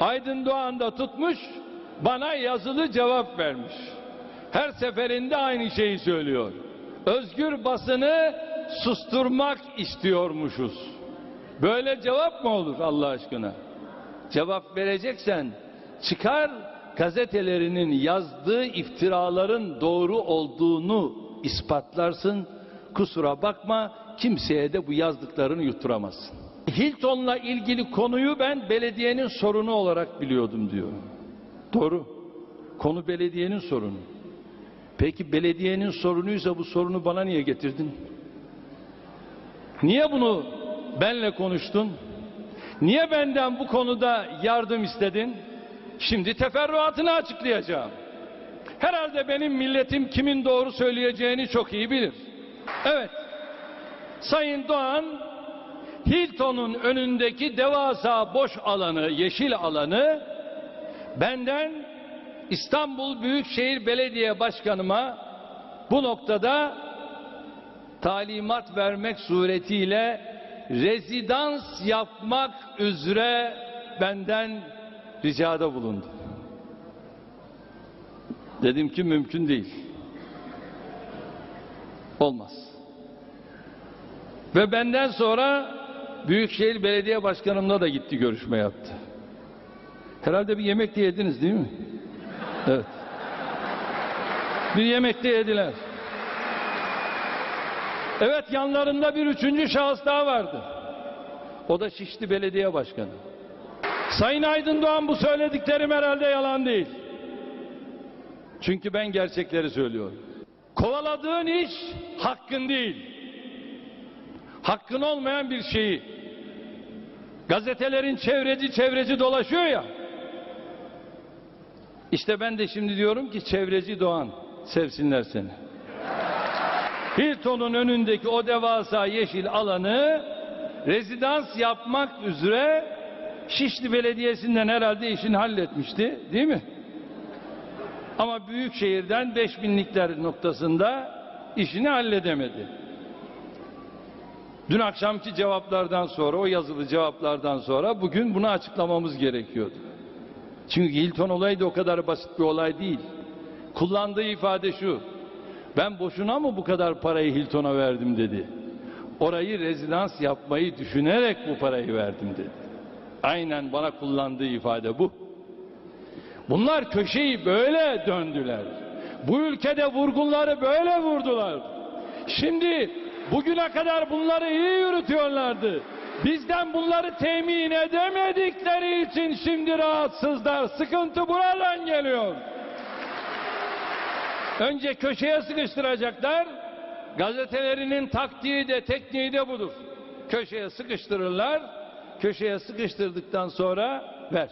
Aydın Doğan da tutmuş bana yazılı cevap vermiş. Her seferinde aynı şeyi söylüyor. Özgür basını susturmak istiyormuşuz. Böyle cevap mı olur Allah aşkına? Cevap vereceksen çıkar gazetelerinin yazdığı iftiraların doğru olduğunu ispatlarsın. Kusura bakma kimseye de bu yazdıklarını yutturamazsın. Hilton'la ilgili konuyu ben belediyenin sorunu olarak biliyordum diyor. Doğru. Konu belediyenin sorunu. Peki belediyenin sorunuysa bu sorunu bana niye getirdin? Niye bunu benle konuştun? Niye benden bu konuda yardım istedin? Şimdi teferruatını açıklayacağım. Herhalde benim milletim kimin doğru söyleyeceğini çok iyi bilir. Evet. Sayın Doğan Hilton'un önündeki devasa boş alanı, yeşil alanı benden İstanbul Büyükşehir Belediye Başkanıma bu noktada talimat vermek suretiyle rezidans yapmak üzere benden ricada bulundu. Dedim ki mümkün değil. Olmaz. Ve benden sonra Büyükşehir Belediye Başkanımla da gitti görüşme yaptı. Herhalde bir yemek de yediniz değil mi? Evet. Bir yemek de yediler. Evet yanlarında bir üçüncü şahıs daha vardı. O da Şişli Belediye Başkanı. Sayın Aydın Doğan bu söylediklerim herhalde yalan değil. Çünkü ben gerçekleri söylüyorum. Kovaladığın iş hakkın değil. Hakkın olmayan bir şeyi. Gazetelerin çevreci çevreci dolaşıyor ya. İşte ben de şimdi diyorum ki çevreci Doğan sevsinler seni. Hilton'un önündeki o devasa yeşil alanı rezidans yapmak üzere Şişli Belediyesi'nden herhalde işini halletmişti değil mi? Ama Büyükşehir'den 5000'likler noktasında işini halledemedi. Dün akşamki cevaplardan sonra, o yazılı cevaplardan sonra bugün bunu açıklamamız gerekiyordu. Çünkü Hilton olayı da o kadar basit bir olay değil. Kullandığı ifade şu. Ben boşuna mı bu kadar parayı Hilton'a verdim dedi. Orayı rezidans yapmayı düşünerek bu parayı verdim dedi. Aynen bana kullandığı ifade bu. Bunlar köşeyi böyle döndüler. Bu ülkede vurgunları böyle vurdular. Şimdi bugüne kadar bunları iyi yürütüyorlardı. Bizden bunları temin edemedikleri için şimdi rahatsızlar. Sıkıntı buradan geliyor. Önce köşeye sıkıştıracaklar. Gazetelerinin taktiği de tekniği de budur. Köşeye sıkıştırırlar. Köşeye sıkıştırdıktan sonra ver.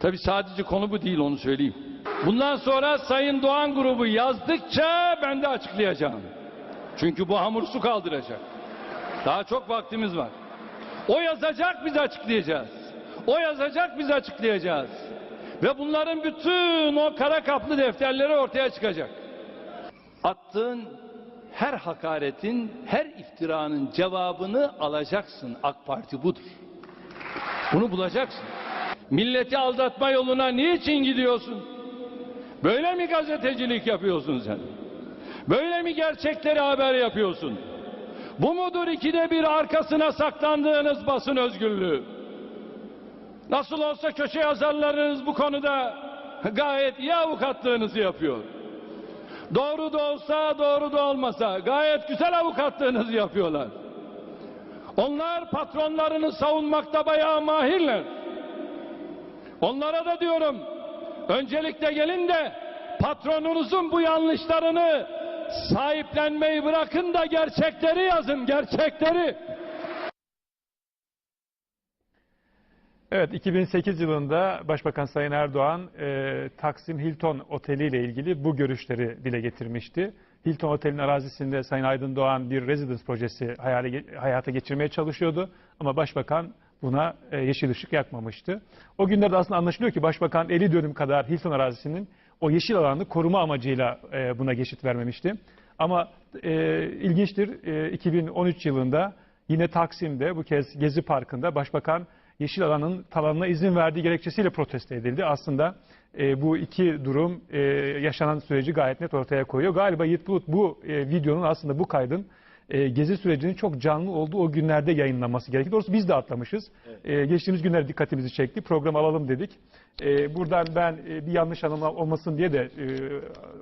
Tabi sadece konu bu değil onu söyleyeyim. Bundan sonra Sayın Doğan grubu yazdıkça ben de açıklayacağım. Çünkü bu hamur su kaldıracak. Daha çok vaktimiz var. O yazacak biz açıklayacağız. O yazacak biz açıklayacağız. Ve bunların bütün o kara kaplı defterleri ortaya çıkacak. Attığın her hakaretin, her iftiranın cevabını alacaksın. AK Parti budur. Bunu bulacaksın. Milleti aldatma yoluna niçin gidiyorsun? Böyle mi gazetecilik yapıyorsun sen? Böyle mi gerçekleri haber yapıyorsun? Bu mudur ikide bir arkasına saklandığınız basın özgürlüğü? Nasıl olsa köşe yazarlarınız bu konuda gayet iyi avukatlığınızı yapıyor. Doğru da olsa doğru da olmasa gayet güzel avukatlığınızı yapıyorlar. Onlar patronlarını savunmakta bayağı mahirler. Onlara da diyorum öncelikle gelin de patronunuzun bu yanlışlarını sahiplenmeyi bırakın da gerçekleri yazın gerçekleri. Evet 2008 yılında Başbakan Sayın Erdoğan e, Taksim Hilton Oteli ile ilgili bu görüşleri dile getirmişti. Hilton Otel'in arazisinde Sayın Aydın Doğan bir residence projesi hayali, hayata geçirmeye çalışıyordu. Ama Başbakan buna e, yeşil ışık yakmamıştı. O günlerde aslında anlaşılıyor ki Başbakan 50 dönüm kadar Hilton arazisinin o yeşil alanı koruma amacıyla e, buna geçit vermemişti. Ama e, ilginçtir e, 2013 yılında yine Taksim'de bu kez Gezi Parkı'nda Başbakan yeşil alanın talanına izin verdiği gerekçesiyle protesto edildi. Aslında e, bu iki durum e, yaşanan süreci gayet net ortaya koyuyor. Galiba Yiğit Bulut bu e, videonun aslında bu kaydın e, gezi sürecinin çok canlı olduğu o günlerde yayınlanması gerekir. Doğrusu biz de atlamışız. E, geçtiğimiz günler dikkatimizi çekti. Program alalım dedik. E, buradan ben e, bir yanlış anlama olmasın diye de e,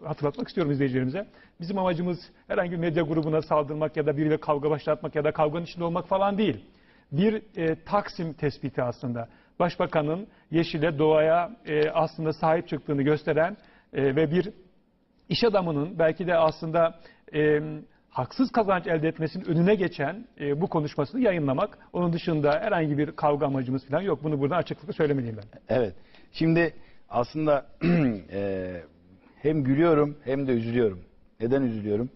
hatırlatmak istiyorum izleyicilerimize. Bizim amacımız herhangi bir medya grubuna saldırmak ya da biriyle kavga başlatmak ya da kavganın içinde olmak falan değil. Bir e, Taksim tespiti aslında. Başbakanın yeşile, doğaya e, aslında sahip çıktığını gösteren e, ve bir iş adamının belki de aslında e, haksız kazanç elde etmesinin önüne geçen e, bu konuşmasını yayınlamak. Onun dışında herhangi bir kavga amacımız falan yok. Bunu buradan açıklıkla söylemeliyim ben. Evet. Şimdi aslında eee, hem gülüyorum hem de üzülüyorum. Neden üzülüyorum?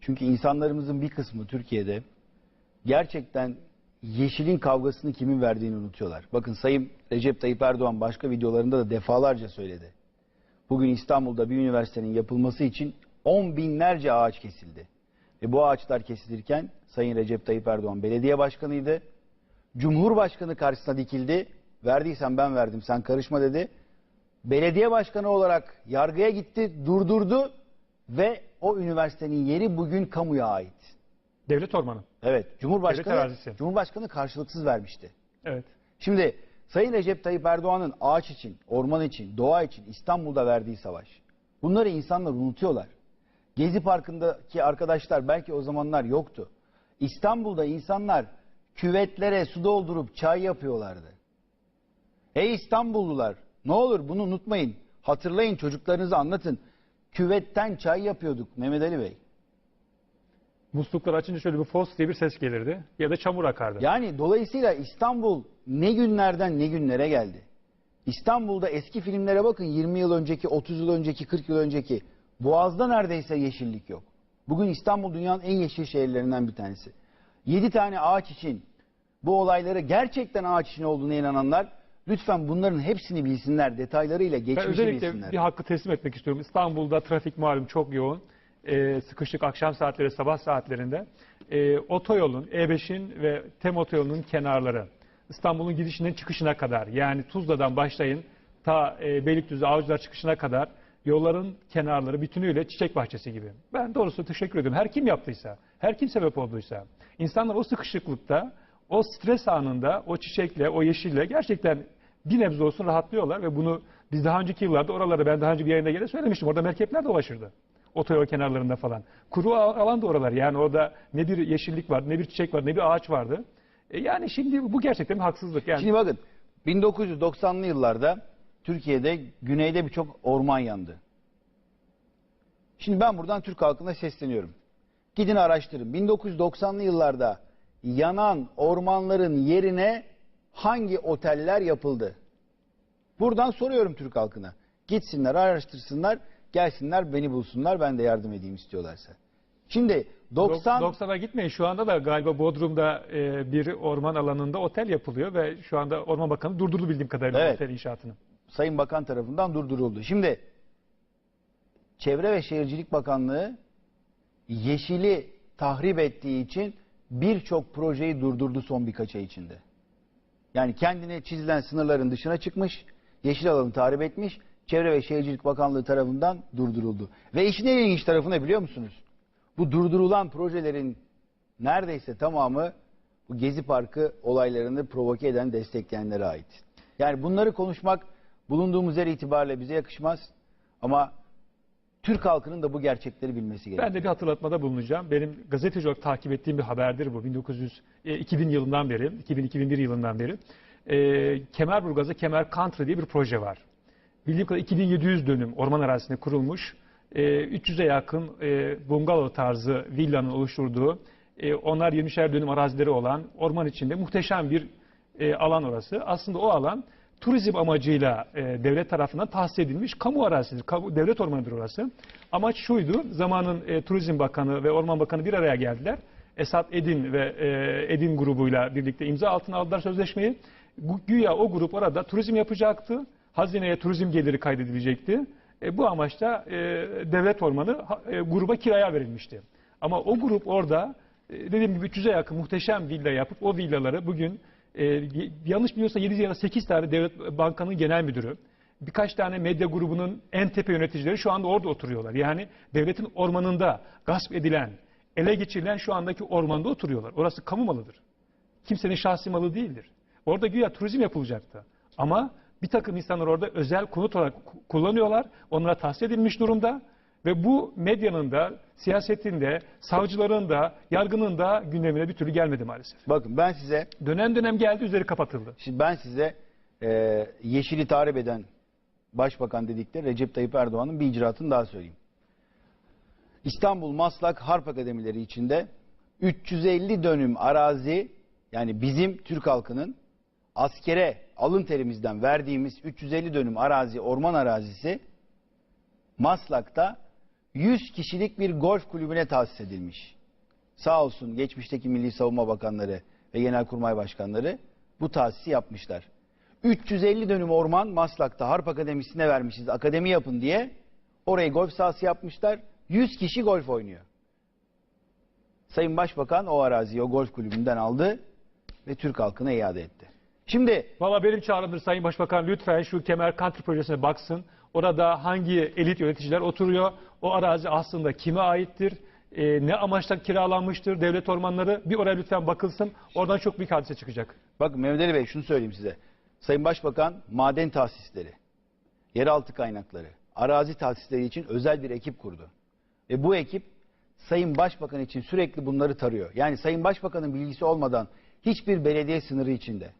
Çünkü insanlarımızın bir kısmı Türkiye'de gerçekten yeşilin kavgasını kimin verdiğini unutuyorlar. Bakın Sayın Recep Tayyip Erdoğan başka videolarında da defalarca söyledi. Bugün İstanbul'da bir üniversitenin yapılması için on binlerce ağaç kesildi. Ve bu ağaçlar kesilirken Sayın Recep Tayyip Erdoğan belediye başkanıydı. Cumhurbaşkanı karşısına dikildi. Verdiysen ben verdim sen karışma dedi. Belediye başkanı olarak yargıya gitti, durdurdu ve o üniversitenin yeri bugün kamuya ait. Devlet ormanı. Evet, Cumhurbaşkanı Devlet. Cumhurbaşkanı karşılıksız vermişti. Evet. Şimdi Sayın Recep Tayyip Erdoğan'ın ağaç için, orman için, doğa için İstanbul'da verdiği savaş. Bunları insanlar unutuyorlar. Gezi Parkı'ndaki arkadaşlar belki o zamanlar yoktu. İstanbul'da insanlar küvetlere su doldurup çay yapıyorlardı. Ey İstanbullular ne olur bunu unutmayın. Hatırlayın çocuklarınıza anlatın. Küvetten çay yapıyorduk Mehmet Ali Bey. Muslukları açınca şöyle bir fos diye bir ses gelirdi. Ya da çamur akardı. Yani dolayısıyla İstanbul ne günlerden ne günlere geldi. İstanbul'da eski filmlere bakın 20 yıl önceki, 30 yıl önceki, 40 yıl önceki. Boğaz'da neredeyse yeşillik yok. Bugün İstanbul dünyanın en yeşil şehirlerinden bir tanesi. 7 tane ağaç için bu olayları gerçekten ağaç için olduğuna inananlar lütfen bunların hepsini bilsinler, detaylarıyla Ben geçmişi özellikle bilsinler. bir hakkı teslim etmek istiyorum. İstanbul'da trafik malum çok yoğun. Ee, sıkışık akşam saatleri, sabah saatlerinde. Ee, otoyolun, E5'in ve TEM otoyolunun kenarları. İstanbul'un girişinden çıkışına kadar yani Tuzla'dan başlayın ta e, Beylikdüzü Avcılar çıkışına kadar yolların kenarları bütünüyle çiçek bahçesi gibi. Ben doğrusu teşekkür ediyorum. Her kim yaptıysa, her kim sebep olduysa. insanlar o sıkışıklıkta, o stres anında, o çiçekle, o yeşille gerçekten bir nebze olsun rahatlıyorlar ve bunu biz daha önceki yıllarda oralarda ben daha önce bir yayında gene söylemiştim. Orada merkepler dolaşırdı. Otoyol kenarlarında falan. Kuru al- alan da oralar. Yani orada ne bir yeşillik var, ne bir çiçek var, ne bir ağaç vardı. E yani şimdi bu gerçekten bir haksızlık. Yani Şimdi bakın 1990'lı yıllarda Türkiye'de güneyde birçok orman yandı. Şimdi ben buradan Türk halkına sesleniyorum. Gidin araştırın. 1990'lı yıllarda yanan ormanların yerine hangi oteller yapıldı? Buradan soruyorum Türk halkına. Gitsinler, araştırsınlar, gelsinler, beni bulsunlar, ben de yardım edeyim istiyorlarsa. Şimdi 90 90'a gitmeyin. Şu anda da galiba Bodrum'da e, bir orman alanında otel yapılıyor ve şu anda Orman Bakanı durdurdu bildiğim kadarıyla Evet. otel inşaatını. Sayın Bakan tarafından durduruldu. Şimdi Çevre ve Şehircilik Bakanlığı yeşili tahrip ettiği için birçok projeyi durdurdu son birkaç ay içinde. Yani kendine çizilen sınırların dışına çıkmış, yeşil alanı tahrip etmiş, Çevre ve Şehircilik Bakanlığı tarafından durduruldu. Ve işin en ilginç tarafı ne biliyor musunuz? Bu durdurulan projelerin neredeyse tamamı bu Gezi Parkı olaylarını provoke eden, destekleyenlere ait. Yani bunları konuşmak bulunduğumuz yer itibariyle bize yakışmaz. Ama Türk halkının da bu gerçekleri bilmesi gerekiyor. Ben de bir hatırlatmada bulunacağım. Benim gazeteci olarak takip ettiğim bir haberdir bu. 1900, e, 2000 yılından beri, 2000-2001 yılından beri. E, Kemerburgaz'da Kemer Country diye bir proje var. Bildiğim kadarıyla 2700 dönüm orman arazisinde kurulmuş. E, 300'e yakın e, bungalov tarzı villanın oluşturduğu, e, onlar 20'şer dönüm arazileri olan orman içinde muhteşem bir e, alan orası. Aslında o alan turizm amacıyla e, devlet tarafından tahsis edilmiş kamu arazisidir. Kamu, devlet ormanıdır orası. Amaç şuydu, zamanın e, Turizm Bakanı ve Orman Bakanı bir araya geldiler. Esat Edin ve e, Edin grubuyla birlikte imza altına aldılar sözleşmeyi. Gü- Güya o grup orada turizm yapacaktı. Hazineye turizm geliri kaydedilecekti. E, bu amaçla e, devlet ormanı e, gruba kiraya verilmişti. Ama o grup orada e, dediğim gibi 300'e yakın muhteşem villa yapıp o villaları bugün e, yanlış biliyorsa 7 ya da 8 tane devlet bankanın genel müdürü, birkaç tane medya grubunun en tepe yöneticileri şu anda orada oturuyorlar. Yani devletin ormanında gasp edilen, ele geçirilen şu andaki ormanda oturuyorlar. Orası kamu malıdır. Kimsenin şahsi malı değildir. Orada güya turizm yapılacaktı. Ama bir takım insanlar orada özel konut olarak ku- kullanıyorlar. Onlara tahsis edilmiş durumda. Ve bu medyanın da, siyasetin de, savcıların da, yargının da gündemine bir türlü gelmedi maalesef. Bakın ben size Dönem dönem geldi, üzeri kapatıldı. Şimdi ben size e, Yeşil'i tarif eden Başbakan dedikleri Recep Tayyip Erdoğan'ın bir icraatını daha söyleyeyim. İstanbul Maslak Harp Akademileri içinde 350 dönüm arazi yani bizim Türk halkının askere alın terimizden verdiğimiz 350 dönüm arazi, orman arazisi Maslak'ta 100 kişilik bir golf kulübüne tahsis edilmiş. Sağ olsun geçmişteki Milli Savunma Bakanları ve Genelkurmay Başkanları bu tahsisi yapmışlar. 350 dönüm orman Maslak'ta Harp Akademisi'ne vermişiz. Akademi yapın diye. Orayı golf sahası yapmışlar. 100 kişi golf oynuyor. Sayın Başbakan o araziyi o golf kulübünden aldı ve Türk halkına iade etti. Şimdi Valla benim çağrımdır Sayın Başbakan lütfen şu Kemer Country projesine baksın. Orada hangi elit yöneticiler oturuyor? O arazi aslında kime aittir? Ee, ne amaçla kiralanmıştır devlet ormanları? Bir oraya lütfen bakılsın. Oradan çok büyük hadise çıkacak. Bakın Mehmet Ali Bey şunu söyleyeyim size. Sayın Başbakan maden tahsisleri, yeraltı kaynakları, arazi tahsisleri için özel bir ekip kurdu. Ve bu ekip Sayın Başbakan için sürekli bunları tarıyor. Yani Sayın Başbakan'ın bilgisi olmadan hiçbir belediye sınırı içinde.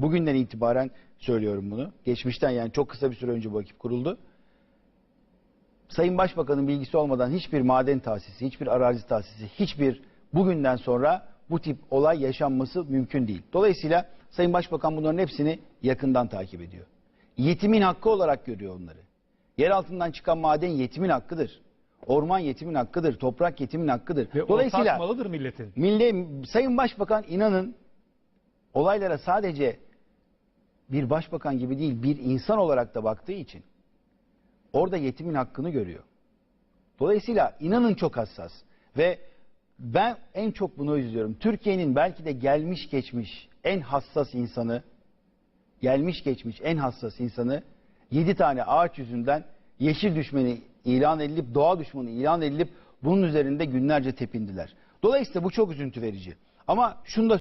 Bugünden itibaren söylüyorum bunu. Geçmişten yani çok kısa bir süre önce bu ekip kuruldu. Sayın Başbakan'ın bilgisi olmadan hiçbir maden tahsisi, hiçbir arazi tahsisi, hiçbir bugünden sonra bu tip olay yaşanması mümkün değil. Dolayısıyla Sayın Başbakan bunların hepsini yakından takip ediyor. Yetimin hakkı olarak görüyor onları. Yer altından çıkan maden yetimin hakkıdır. Orman yetimin hakkıdır, toprak yetimin hakkıdır. Ve Dolayısıyla malıdır milletin. Milli, Sayın Başbakan inanın olaylara sadece bir başbakan gibi değil bir insan olarak da baktığı için orada yetimin hakkını görüyor. Dolayısıyla inanın çok hassas ve ben en çok bunu üzülüyorum. Türkiye'nin belki de gelmiş geçmiş en hassas insanı gelmiş geçmiş en hassas insanı 7 tane ağaç yüzünden yeşil düşmanı ilan edilip doğa düşmanı ilan edilip bunun üzerinde günlerce tepindiler. Dolayısıyla bu çok üzüntü verici. Ama şunu da